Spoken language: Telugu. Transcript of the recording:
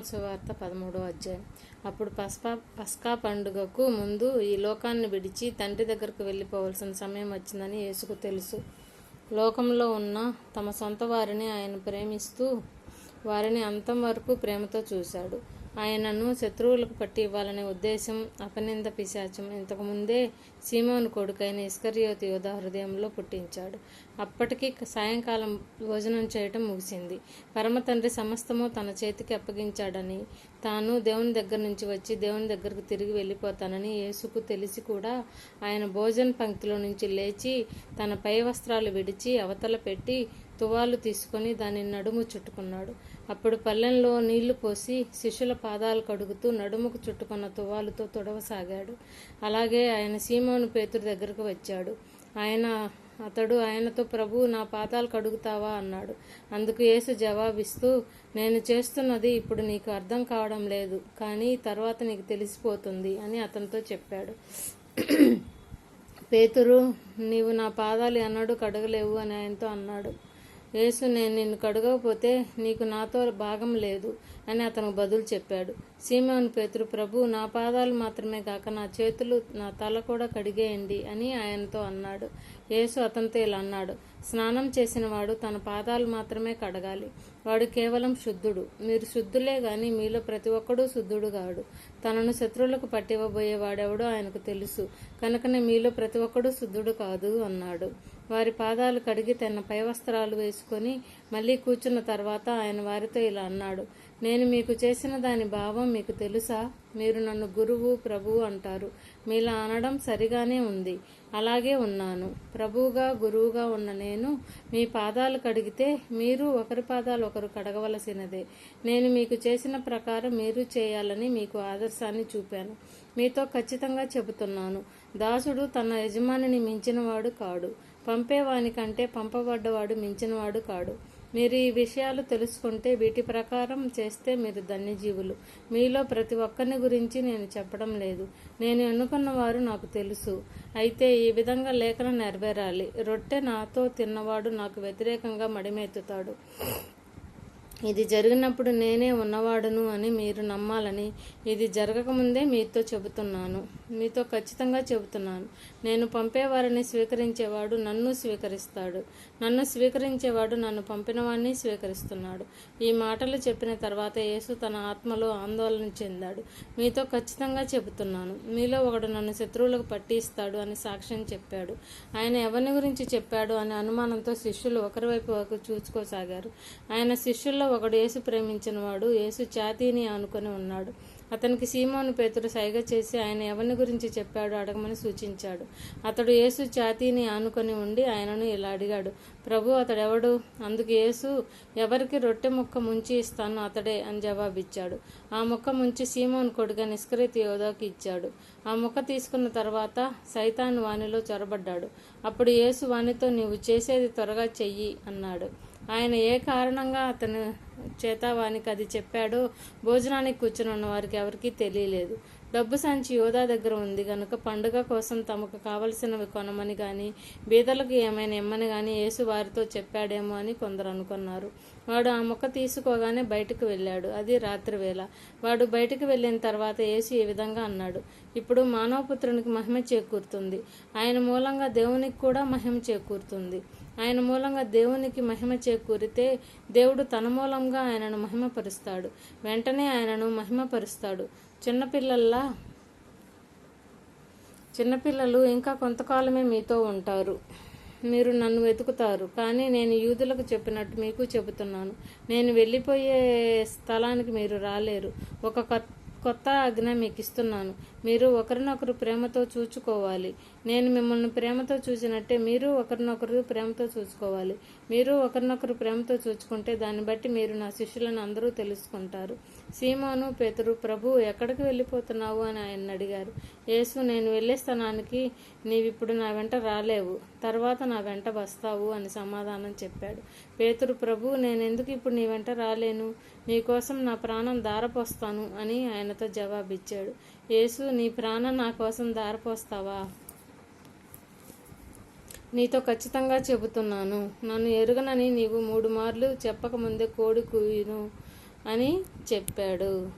వార్త పదమూడో అధ్యాయం. అప్పుడు పస్పా పస్కా పండుగకు ముందు ఈ లోకాన్ని విడిచి తండ్రి దగ్గరకు వెళ్ళిపోవలసిన సమయం వచ్చిందని యేసుకు తెలుసు. లోకంలో ఉన్న తమ సొంత వారిని ఆయన ప్రేమిస్తూ వారిని అంతం వరకు ప్రేమతో చూశాడు. ఆయనను శత్రువులకు పట్టి ఇవ్వాలనే ఉద్దేశం అపనింద పిశాచం. ఇంతకుముందే సీమోను కొడుకైన ఇస్కర్యోతి యోధ హృదయంలో పుట్టించాడు. అప్పటికి సాయంకాలం భోజనం చేయటం ముగిసింది. పరమ తండ్రి సమస్తము తన చేతికి అప్పగించాడని తాను దేవుని దగ్గర నుంచి వచ్చి దేవుని దగ్గరకు తిరిగి వెళ్ళిపోతానని యేసుకు తెలిసి కూడా ఆయన భోజన పంక్తిలో నుంచి లేచి తన పై వస్త్రాలు విడిచి అవతల పెట్టి తువాలు తీసుకొని దాని నడుము చుట్టుకున్నాడు. అప్పుడు పల్లెంలో నీళ్ళు పోసి శిష్యుల పాదాలు కడుగుతూ నడుముకు చుట్టుకున్న తువాలుతో తొడవసాగాడు. అలాగే ఆయన సీమోను పేతురు దగ్గరకు వచ్చాడు. ఆయన అతడు ఆయనతో ప్రభు నా పాదాలు కడుగుతావా? అన్నాడు. అందుకు యేసు జవాబిస్తూ నేను చేస్తున్నది ఇప్పుడు నీకు అర్థం కావడం లేదు కానీ తర్వాత నీకు తెలిసిపోతుంది అని అతనితో చెప్పాడు. పేతురు నీవు నా పాదాలు ఎన్నడూ కడగలేవు అని ఆయనతో అన్నాడు. యేసు నేను నిన్ను కడగకపోతే నీకు నాతో భాగం లేదు అని అతను బదులు చెప్పాడు. సీమోన్ పేతురు ప్రభు నా పాదాలు మాత్రమే కాక నా చేతులు నా తల కూడా కడిగేయండి అని ఆయనతో అన్నాడు. యేసు అతనితో ఇలా అన్నాడు. స్నానం చేసిన వాడు తన పాదాలు మాత్రమే కడగాలి. వాడు కేవలం శుద్ధుడు. మీరు శుద్ధులే గాని మీలో ప్రతి ఒక్కడూ శుద్ధుడు కాడు తనను శత్రువులకు పట్టివ్వబోయేవాడెవడో ఆయనకు తెలుసు. కనుకనే మీలో ప్రతి ఒక్కడూ శుద్ధుడు కాదు అన్నాడు. వారి పాదాలు కడిగి తన పై వస్త్రాలు వేసుకొని మళ్ళీ కూర్చున్న తర్వాత ఆయన వారితో ఇలా అన్నాడు నేను మీకు చేసిన దాని భావం మీకు తెలుసా? మీరు నన్ను గురువు ప్రభువు అంటారు. మీలా అనడం సరిగానే ఉంది. అలాగే ఉన్నాను. ప్రభువుగా గురువుగా ఉన్న నేను మీ పాదాలు కడిగితే మీరు ఒకరి పాదాలు ఒకరు కడగవలసినదే. నేను మీకు చేసిన ప్రకారం మీరు చేయాలని మీకు ఆదర్శాన్ని చూపాను. మీతో ఖచ్చితంగా చెబుతున్నాను. దాసుడు తన యజమానిని మించినవాడు కాడు. పంపేవాని కంటే పంపబడ్డవాడు మించినవాడు కాడు. మీరు ఈ విషయాలు తెలుసుకుంటే వీటి ప్రకారం చేస్తే మీరు ధన్యజీవులు. మీలో ప్రతి ఒక్కరిని గురించి నేను చెప్పడం లేదు. నేను ఎన్నుకున్న వారు నాకు తెలుసు. అయితే ఈ విధంగా లేఖనం నెరవేరాలి. రొట్టె నాతో తిన్నవాడు నాకు వ్యతిరేకంగా మడిమెత్తుతాడు ఇది జరిగినప్పుడు నేనే ఉన్నవాడును అని మీరు నమ్మాలని ఇది జరగకముందే మీతో చెబుతున్నాను. మీతో ఖచ్చితంగా చెబుతున్నాను. నేను పంపేవారిని స్వీకరించేవాడు నన్ను స్వీకరిస్తాడు. నన్ను స్వీకరించేవాడు నన్ను పంపినవాణ్ణి స్వీకరిస్తున్నాడు. ఈ మాటలు చెప్పిన తర్వాత యేసు తన ఆత్మలో ఆందోళన చెందాడు. మీతో ఖచ్చితంగా చెబుతున్నాను. మీలో ఒకడు నన్ను శత్రువులకు పట్టిస్తాడు అని సాక్ష్యం చెప్పాడు. ఆయన ఎవరిని గురించి చెప్పాడు అనే అనుమానంతో శిష్యులు ఒకరి వైపు ఒకరు చూసుకోసాగారు. ఆయన శిష్యుల్లో ఒకడు యేసు ప్రేమించిన వాడు యేసు ఛాతీని అనుకుని ఉన్నాడు. అతనికి సీమోను పేతుడు సైగ చేసి ఆయన ఎవరిని గురించి చెప్పాడు అడగమని సూచించాడు. అతడు యేసు ఛాతీని ఆనుకొని ఉండి ఆయనను ఇలా అడిగాడు ప్రభు అతడెవడు? అందుకు యేసు ఎవరికి రొట్టె ముక్క ముంచి ఇస్తానో అతడే అని జవాబిచ్చాడు. ఆ ముక్క ముంచి సీమోన్ కొడుగా నిష్కృతి యోధాకి ఇచ్చాడు. ఆ ముక్క తీసుకున్న తర్వాత సైతాన్ వానిలో చొరబడ్డాడు. అప్పుడు యేసు వానితో నీవు చేసేది త్వరగా చెయ్యి అన్నాడు. ఆయన ఏ కారణంగా అతను చేత వానికి అది చెప్పాడో భోజనానికి కూర్చుని ఉన్న వారికి ఎవరికీ తెలియలేదు. డబ్బు సంచి యోధా దగ్గర ఉంది. కనుక పండుగ కోసం తమకు కావలసినవి కొనమని కానీ బీదలకు ఏమైనా ఇమ్మని కానీ యేసు వారితో చెప్పాడేమో అని కొందరు అనుకున్నారు. వాడు ఆ మొక్క తీసుకోగానే బయటకు వెళ్ళాడు. అది రాత్రి వేళ వాడు బయటకు వెళ్ళిన తర్వాత యేసు ఈ విధంగా అన్నాడు. ఇప్పుడు మానవపుత్రునికి మహిమ చేకూరుతుంది. ఆయన మూలంగా దేవునికి కూడా మహిమ చేకూరుతుంది. ఆయన మూలంగా దేవునికి మహిమ చేకూరితే దేవుడు తన మూలంగా ఆయనను మహిమపరుస్తాడు. వెంటనే ఆయనను మహిమపరుస్తాడు. చిన్నపిల్లల్లా చిన్నపిల్లలు ఇంకా కొంతకాలమే మీతో ఉంటారు. మీరు నన్ను వెతుకుతారు. కానీ నేను యూదులకు చెప్పినట్టు మీకు చెబుతున్నాను. నేను వెళ్ళిపోయే స్థలానికి మీరు రాలేరు. ఒక కొత్త ఆజ్ఞ మీకు ఇస్తున్నాను మీరు ఒకరినొకరు ప్రేమతో చూచుకోవాలి. నేను మిమ్మల్ని ప్రేమతో చూసినట్టే మీరు ఒకరినొకరు ప్రేమతో చూసుకోవాలి మీరు ఒకరినొకరు ప్రేమతో చూచుకుంటే దాన్ని బట్టి మీరు నా శిష్యులను అందరూ తెలుసుకుంటారు. సీమోను పేతురు ప్రభు ఎక్కడికి వెళ్ళిపోతున్నావు అని ఆయన అడిగారు. యేసు నేను వెళ్ళే స్థానానికి నీవిప్పుడు నా వెంట రాలేవు. తర్వాత నా వెంట వస్తావు అని సమాధానం చెప్పాడు. పేతురు ప్రభు నేను ఎందుకు ఇప్పుడు నీ వెంట రాలేను? నీకోసం నా ప్రాణం దారపోస్తాను అని ఆయనతో జవాబిచ్చాడు. యేసు నీ ప్రాణం నా కోసం దారపోస్తావా నీతో ఖచ్చితంగా చెబుతున్నాను. నన్ను ఎరుగనని నీవు మూడు మార్లు చెప్పకముందే కోడి కూయును. అని చెప్పాడు.